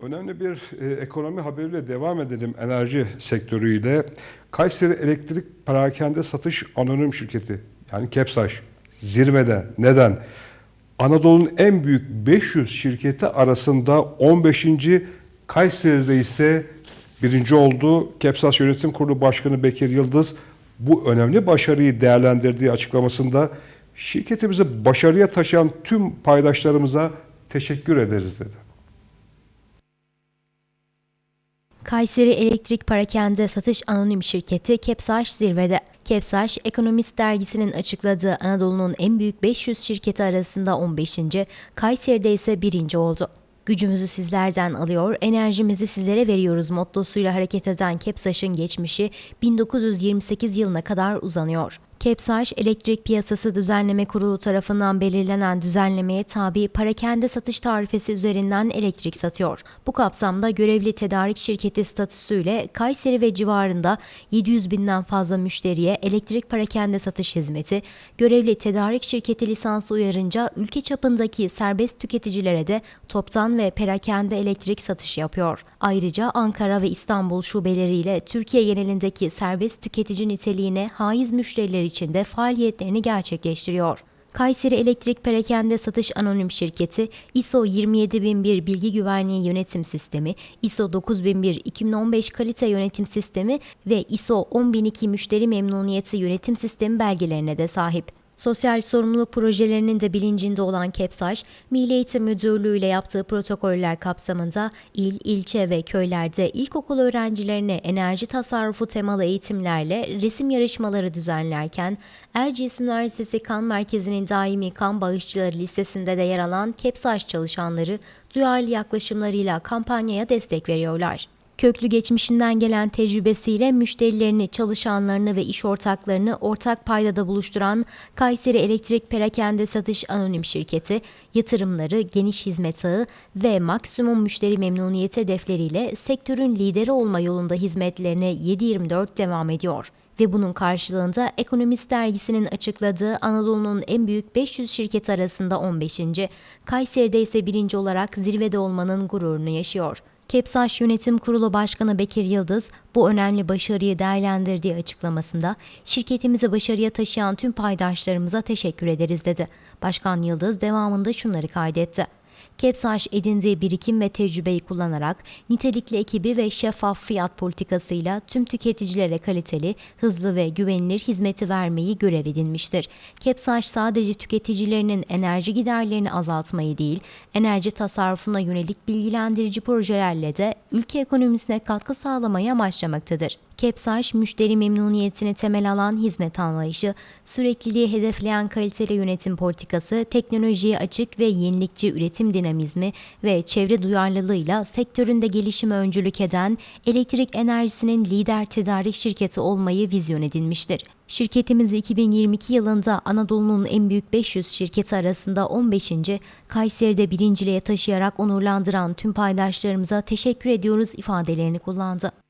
Önemli bir e, ekonomi haberiyle devam edelim enerji sektörüyle. Kayseri Elektrik Perakende Satış Anonim Şirketi yani Kepsaş zirvede. Neden? Anadolu'nun en büyük 500 şirketi arasında 15. Kayseri'de ise birinci oldu. Kepsas Yönetim Kurulu Başkanı Bekir Yıldız bu önemli başarıyı değerlendirdiği açıklamasında şirketimizi başarıya taşıyan tüm paydaşlarımıza teşekkür ederiz dedi. Kayseri Elektrik Parakende Satış Anonim Şirketi Kepsaş zirvede. Kepsaş, Ekonomist dergisinin açıkladığı Anadolu'nun en büyük 500 şirketi arasında 15. Kayseri'de ise birinci oldu. Gücümüzü sizlerden alıyor, enerjimizi sizlere veriyoruz mottosuyla hareket eden Kepsaş'ın geçmişi 1928 yılına kadar uzanıyor. Kepsaş, Elektrik Piyasası Düzenleme Kurulu tarafından belirlenen düzenlemeye tabi parakende satış tarifesi üzerinden elektrik satıyor. Bu kapsamda görevli tedarik şirketi statüsüyle Kayseri ve civarında 700 binden fazla müşteriye elektrik parakende satış hizmeti, görevli tedarik şirketi lisansı uyarınca ülke çapındaki serbest tüketicilere de toptan ve perakende elektrik satışı yapıyor. Ayrıca Ankara ve İstanbul şubeleriyle Türkiye genelindeki serbest tüketici niteliğine haiz müşteriler için de faaliyetlerini gerçekleştiriyor. Kayseri Elektrik Perakende Satış Anonim Şirketi, ISO 27001 Bilgi Güvenliği Yönetim Sistemi, ISO 9001 2015 Kalite Yönetim Sistemi ve ISO 10002 Müşteri Memnuniyeti Yönetim Sistemi belgelerine de sahip. Sosyal sorumluluk projelerinin de bilincinde olan Kepsaş, Milli Eğitim Müdürlüğü ile yaptığı protokoller kapsamında il, ilçe ve köylerde ilkokul öğrencilerine enerji tasarrufu temalı eğitimlerle resim yarışmaları düzenlerken, Erciyes Üniversitesi Kan Merkezi'nin daimi kan bağışçıları listesinde de yer alan Kepsaş çalışanları duyarlı yaklaşımlarıyla kampanyaya destek veriyorlar. Köklü geçmişinden gelen tecrübesiyle müşterilerini, çalışanlarını ve iş ortaklarını ortak paydada buluşturan Kayseri Elektrik Perakende Satış Anonim Şirketi, yatırımları, geniş hizmet ağı ve maksimum müşteri memnuniyeti hedefleriyle sektörün lideri olma yolunda hizmetlerine 7-24 devam ediyor ve bunun karşılığında Ekonomist dergisinin açıkladığı Anadolu'nun en büyük 500 şirket arasında 15. Kayseri'de ise birinci olarak zirvede olmanın gururunu yaşıyor. Kepsaş Yönetim Kurulu Başkanı Bekir Yıldız bu önemli başarıyı değerlendirdiği açıklamasında şirketimizi başarıya taşıyan tüm paydaşlarımıza teşekkür ederiz dedi. Başkan Yıldız devamında şunları kaydetti. Kepsaş edindiği birikim ve tecrübeyi kullanarak nitelikli ekibi ve şeffaf fiyat politikasıyla tüm tüketicilere kaliteli, hızlı ve güvenilir hizmeti vermeyi görev edinmiştir. Kepsaş sadece tüketicilerinin enerji giderlerini azaltmayı değil, enerji tasarrufuna yönelik bilgilendirici projelerle de ülke ekonomisine katkı sağlamayı amaçlamaktadır. Kepsaş, müşteri memnuniyetini temel alan hizmet anlayışı, sürekliliği hedefleyen kaliteli yönetim politikası, teknolojiye açık ve yenilikçi üretim dinamizmi ve çevre duyarlılığıyla sektöründe gelişime öncülük eden elektrik enerjisinin lider tedarik şirketi olmayı vizyon edinmiştir. Şirketimiz 2022 yılında Anadolu'nun en büyük 500 şirketi arasında 15. Kayseri'de birinciliğe taşıyarak onurlandıran tüm paydaşlarımıza teşekkür ediyoruz ifadelerini kullandı.